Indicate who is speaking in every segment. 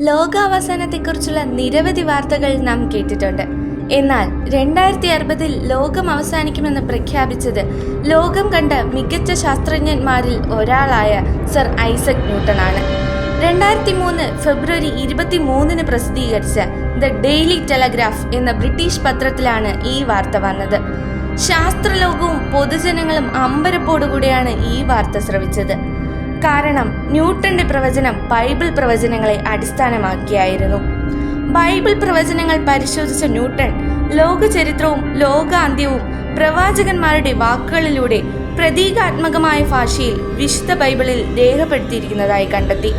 Speaker 1: ലോകാവസാനത്തെക്കുറിച്ചുള്ള നിരവധി വാർത്തകൾ നാം കേട്ടിട്ടുണ്ട്. എന്നാൽ രണ്ടായിരത്തി അറുപതിൽ ലോകം അവസാനിക്കുമെന്ന് പ്രഖ്യാപിച്ചത് ലോകം കണ്ട മികച്ച ശാസ്ത്രജ്ഞന്മാരിൽ ഒരാളായ സർ ഐസക് ന്യൂട്ടനാണ്. രണ്ടായിരത്തി മൂന്ന് ഫെബ്രുവരി ഇരുപത്തി മൂന്നിന് പ്രസിദ്ധീകരിച്ച ദ ഡെയിലി ടെലഗ്രാഫ് എന്ന ബ്രിട്ടീഷ് പത്രത്തിലാണ് ഈ വാർത്ത വന്നത്. ശാസ്ത്രലോകവും പൊതുജനങ്ങളും അമ്പരപ്പോടുകൂടിയാണ് ഈ വാർത്ത ശ്രവിച്ചത് കാരണം ന്യൂട്ടന്റെ പ്രവചനം ബൈബിൾ പ്രവചനങ്ങളെ അടിസ്ഥാനമാക്കിയായിരുന്നു. ബൈബിൾ പ്രവചനങ്ങൾ പരിശോധിച്ച ന്യൂട്ടൺ ലോക ചരിത്രവും ലോകാന്ത്യവും പ്രവാചകന്മാരുടെ വാക്കുകളിലൂടെ പ്രതീകാത്മകമായ ഭാഷയിൽ വിശുദ്ധ ബൈബിളിൽ രേഖപ്പെടുത്തിയിരിക്കുന്നതായി കണ്ടെത്തി.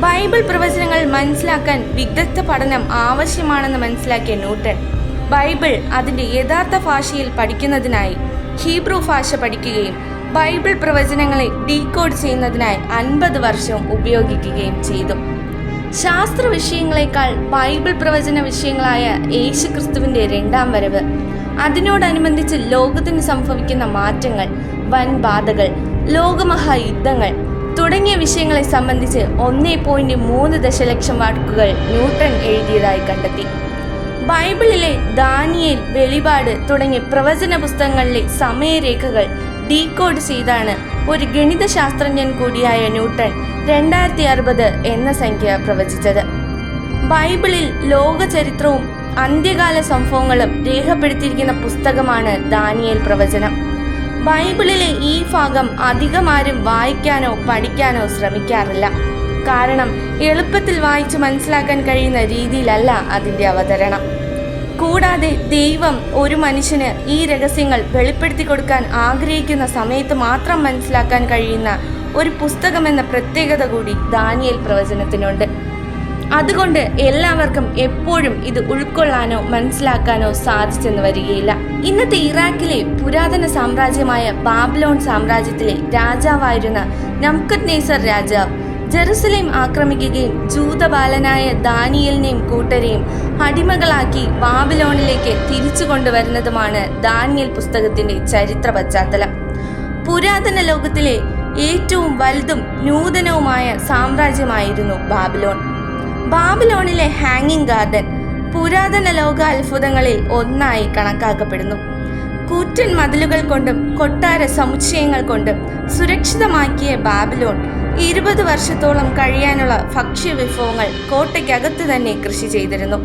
Speaker 1: ബൈബിൾ പ്രവചനങ്ങൾ മനസ്സിലാക്കാൻ വിദഗ്ധ പഠനം ആവശ്യമാണെന്ന് മനസ്സിലാക്കിയ ന്യൂട്ടൺ ബൈബിൾ അതിന്റെ യഥാർത്ഥ ഭാഷയിൽ പഠിക്കുന്നതിനായി ഹീബ്രു ഭാഷ പഠിക്കുകയും ബൈബിൾ പ്രവചനങ്ങളെ ഡീകോഡ് ചെയ്യുന്നതിനായി അൻപത് വർഷവും ഉപയോഗിക്കുകയും ചെയ്തു. ശാസ്ത്ര വിഷയങ്ങളെക്കാൾ ബൈബിൾ പ്രവചന വിഷയങ്ങളായ യേശുക്രിസ്തുവിന്റെ രണ്ടാം വരവ് അതിനോടനുബന്ധിച്ച് ലോകത്തിന് സംഭവിക്കുന്ന മാറ്റങ്ങൾ വൻ ബാധകൾ ലോകമഹായുദ്ധങ്ങൾ തുടങ്ങിയ വിഷയങ്ങളെ സംബന്ധിച്ച് ഒന്നേ പോയിന്റ് മൂന്ന് ദശലക്ഷം വാക്കുകൾ ന്യൂട്ടൺ എഴുതിയതായി കണ്ടെത്തി. ബൈബിളിലെ ദാനിയേൽ വെളിപാട് തുടങ്ങിയ പ്രവചന പുസ്തകങ്ങളിലെ സമയരേഖകൾ ഡീകോഡ് ചെയ്താണ് ഒരു ഗണിതശാസ്ത്രജ്ഞൻ കൂടിയായ ന്യൂട്ടൺ രണ്ടായിരത്തി അറുപത് എന്ന സംഖ്യ പ്രവചിച്ചത്. ബൈബിളിൽ ലോക ചരിത്രവും അന്ത്യകാല സംഭവങ്ങളും രേഖപ്പെടുത്തിയിരിക്കുന്ന പുസ്തകമാണ് ദാനിയേൽ പ്രവചനം. ബൈബിളിലെ ഈ ഭാഗം അധികമാരും വായിക്കാനോ പഠിക്കാനോ ശ്രമിക്കാറില്ല. കാരണം എളുപ്പത്തിൽ വായിച്ച് മനസ്സിലാക്കാൻ കഴിയുന്ന രീതിയിലല്ല അതിന്റെ അവതരണം. കൂടാതെ ദൈവം ഒരു മനുഷ്യന് ഈ രഹസ്യങ്ങൾ വെളിപ്പെടുത്തി കൊടുക്കാൻ ആഗ്രഹിക്കുന്ന സമയത്ത് മാത്രം മനസ്സിലാക്കാൻ കഴിയുന്ന ഒരു പുസ്തകമെന്ന പ്രത്യേകത കൂടി ദാനിയൽ പ്രവചനത്തിനുണ്ട്. അതുകൊണ്ട് എല്ലാവർക്കും എപ്പോഴും ഇത് ഉൾക്കൊള്ളാനോ മനസ്സിലാക്കാനോ സാധിച്ചെന്ന് വരികയില്ല. ഇന്നത്തെ ഇറാഖിലെ പുരാതന സാമ്രാജ്യമായ ബാബ്ലോൺ സാമ്രാജ്യത്തിലെ രാജാവായിരുന്ന നംകത് നേസർ രാജാവ് ജെറുസലേം ആക്രമിക്കുകയും ജൂതബാലനായ ദാനിയലിനെയും കൂട്ടരെയും അടിമകളാക്കി ബാബിലോണിലേക്ക് തിരിച്ചു കൊണ്ടുവരുന്നതുമാണ് ദാനിയൽ പുസ്തകത്തിന്റെ ചരിത്ര പശ്ചാത്തലം. പുരാതന ലോകത്തിലെ ഏറ്റവും വലുതും നൂതനവുമായ സാമ്രാജ്യമായിരുന്നു ബാബിലോൺ. ബാബിലോണിലെ ഹാങ്ങിങ് ഗാർഡൻ പുരാതന ലോക അത്ഭുതങ്ങളിൽ ഒന്നായി കണക്കാക്കപ്പെടുന്നു. കൂറ്റൻ മതിലുകൾ കൊണ്ടും കൊട്ടാര സമുച്ചയങ്ങൾ കൊണ്ടും സുരക്ഷിതമാക്കിയ ബാബിലോൺ ഇരുപത് വർഷത്തോളം കഴിയാനുള്ള ഭക്ഷ്യവിഭവങ്ങൾ കോട്ടയ്ക്കകത്ത് തന്നെ കൃഷി ചെയ്തിരുന്നു.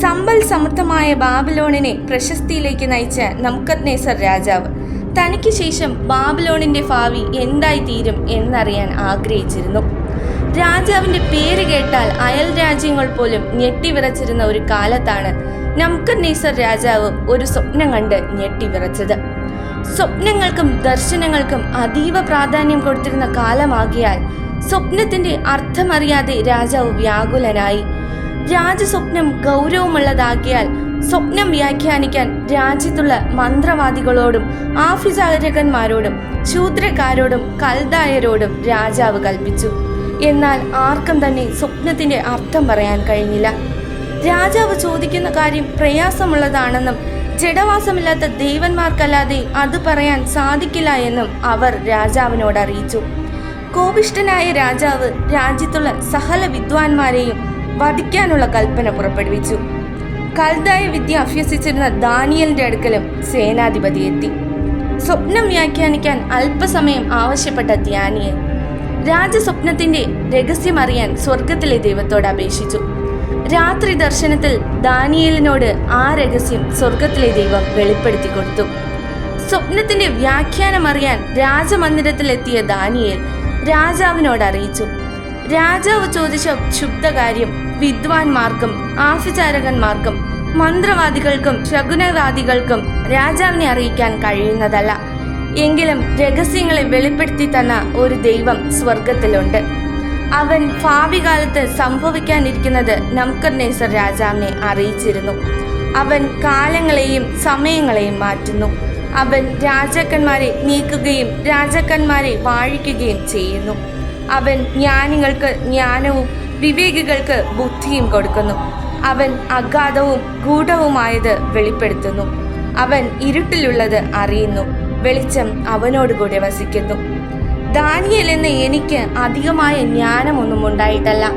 Speaker 1: സമ്പൽ സമൃദ്ധമായ ബാബിലോണിനെ പ്രശസ്തിയിലേക്ക് നയിച്ച നമുക്കത്നേസർ രാജാവ് തനിക്ക് ശേഷം ബാബിലോണിന്റെ ഭാവി എന്തായി തീരും എന്നറിയാൻ ആഗ്രഹിച്ചിരുന്നു. രാജാവിന്റെ പേര് കേട്ടാൽ അയൽ രാജ്യങ്ങൾ പോലും ഞെട്ടിവിറച്ചിരുന്ന ഒരു കാലത്താണ് നമുക്കത് നേസർ രാജാവ് ഒരു സ്വപ്നം കണ്ട് ഞെട്ടി വിറച്ചത്. സ്വപ്നങ്ങൾക്കും ദർശനങ്ങൾക്കും അതീവ പ്രാധാന്യം കൊടുത്തിരുന്ന കാലമാകിയാൽ സ്വപ്നത്തിന്റെ അർത്ഥമറിയാതെ രാജാവ് വ്യാകുലനായി. രാജസ്വപ്നം ഗൗരവമുള്ളതാക്കിയാൽ സ്വപ്നം വ്യാഖ്യാനിക്കാൻ രാജ്യത്തുള്ള മന്ത്രവാദികളോടും ആഭിചാരകന്മാരോടും ശൂദ്രക്കാരോടും കൽദായരോടും രാജാവ് കൽപ്പിച്ചു. എന്നാൽ ആർക്കും തന്നെ സ്വപ്നത്തിന്റെ അർത്ഥം പറയാൻ കഴിഞ്ഞില്ല. രാജാവ് ചോദിക്കുന്ന കാര്യം പ്രയാസമുള്ളതാണെന്നും ജഡവാസമില്ലാത്ത ദേവന്മാർക്കല്ലാതെ അത് പറയാൻ സാധിക്കില്ല എന്നും അവർ രാജാവിനോട് അറിയിച്ചു. കോപിഷ്ഠനായ രാജാവ് രാജ്യത്തുള്ള സഹല വിദ്വാൻമാരെയും വധിക്കാനുള്ള കൽപ്പന പുറപ്പെടുവിച്ചു. കൽതായ വിദ്യ അഭ്യസിച്ചിരുന്ന ദാനിയലിന്റെ അടുക്കലും സേനാധിപതി എത്തി. സ്വപ്നം വ്യാഖ്യാനിക്കാൻ അല്പസമയം ആവശ്യപ്പെട്ട ധ്യാനിയെ. രാജസ്വപ്നത്തിന്റെ രഹസ്യമറിയാൻ സ്വർഗത്തിലെ ദൈവത്തോട് അപേക്ഷിച്ചു. രാത്രി ദർശനത്തിൽ ദാനിയേലിനോട് ആ രഹസ്യം സ്വർഗത്തിലെ ദൈവം വെളിപ്പെടുത്തി കൊടുത്തു. സ്വപ്നത്തിന്റെ വ്യാഖ്യാനം അറിയാൻ രാജമന്ദിരത്തിലെത്തിയ ദാനിയേൽ രാജാവിനോട് അറിയിച്ചു. രാജാവ് ചോദിച്ച ക്ഷുബ്ധകാര്യം വിദ്വാൻമാർക്കും ആഭിചാരകന്മാർക്കും മന്ത്രവാദികൾക്കും ശകുനവാദികൾക്കും രാജാവിനെ അറിയിക്കാൻ കഴിയുന്നതല്ല. എങ്കിലും രഹസ്യങ്ങളെ വെളിപ്പെടുത്തി തന്ന ഒരു ദൈവം സ്വർഗത്തിലുണ്ട് അവൻ ഭാവി കാലത്ത് സംഭവിക്കാനിരിക്കുന്നത് നമുക്കർനേസർ രാജാവിനെ അറിയിച്ചിരുന്നു. അവൻ കാലങ്ങളെയും സമയങ്ങളെയും മാറ്റുന്നു. അവൻ രാജാക്കന്മാരെ നീക്കുകയും രാജാക്കന്മാരെ വാഴിക്കുകയും ചെയ്യുന്നു. അവൻ ജ്ഞാനികൾക്ക് ജ്ഞാനവും വിവേകികൾക്ക് ബുദ്ധിയും കൊടുക്കുന്നു. അവൻ അഗാധവും ഗൂഢവുമായത് വെളിപ്പെടുത്തുന്നു. അവൻ ഇരുട്ടിലുള്ളത് അറിയുന്നു. വെളിച്ചം അവനോടുകൂടെ വസിക്കുന്നു. ദാനിയൽ എന്ന എനിക്ക് അധികമായ ജ്ഞാനമൊന്നും ഉണ്ടായിട്ടല്ല.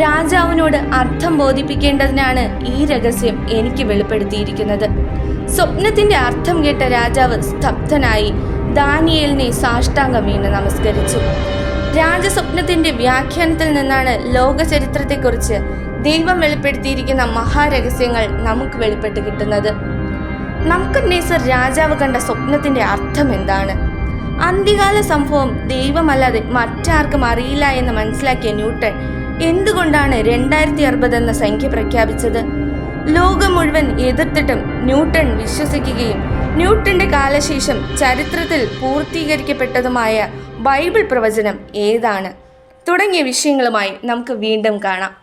Speaker 1: രാജാവിനോട് അർത്ഥം ബോധിപ്പിക്കേണ്ടതിനാണ് ഈ രഹസ്യം എനിക്ക് വെളിപ്പെടുത്തിയിരിക്കുന്നത്. സ്വപ്നത്തിന്റെ അർത്ഥം കേട്ട രാജാവ് സ്തബ്ധനായി ദാനിയലിനെ സാഷ്ടാംഗം വീണ് നമസ്കരിച്ചു. രാജസ്വപ്നത്തിന്റെ വ്യാഖ്യാനത്തിൽ നിന്നാണ് ലോകചരിത്രത്തെക്കുറിച്ച് ദൈവം വെളിപ്പെടുത്തിയിരിക്കുന്ന മഹാരഹസ്യങ്ങൾ നമുക്ക് വെളിപ്പെട്ട് കിട്ടുന്നത്. നമുക്ക് നേസർ രാജാവ് കണ്ട സ്വപ്നത്തിന്റെ അർത്ഥം എന്താണ്? അന്ത്യകാല സംഭവം ദൈവമല്ലാതെ മറ്റാർക്കും അറിയില്ല എന്ന് മനസ്സിലാക്കിയ ന്യൂട്ടൺ എന്തുകൊണ്ടാണ് രണ്ടായിരത്തി അറുപത് എന്ന സംഖ്യ പ്രഖ്യാപിച്ചത്? ലോകം മുഴുവൻ എതിർത്തിട്ടും ന്യൂട്ടൺ വിശ്വസിക്കുകയും ന്യൂട്ടന്റെ കാലശേഷം ചരിത്രത്തിൽ പൂർത്തീകരിക്കപ്പെട്ടതുമായ ബൈബിൾ പ്രവചനം ഏതാണ്? തുടങ്ങിയ വിഷയങ്ങളുമായി നമുക്ക് വീണ്ടും കാണാം.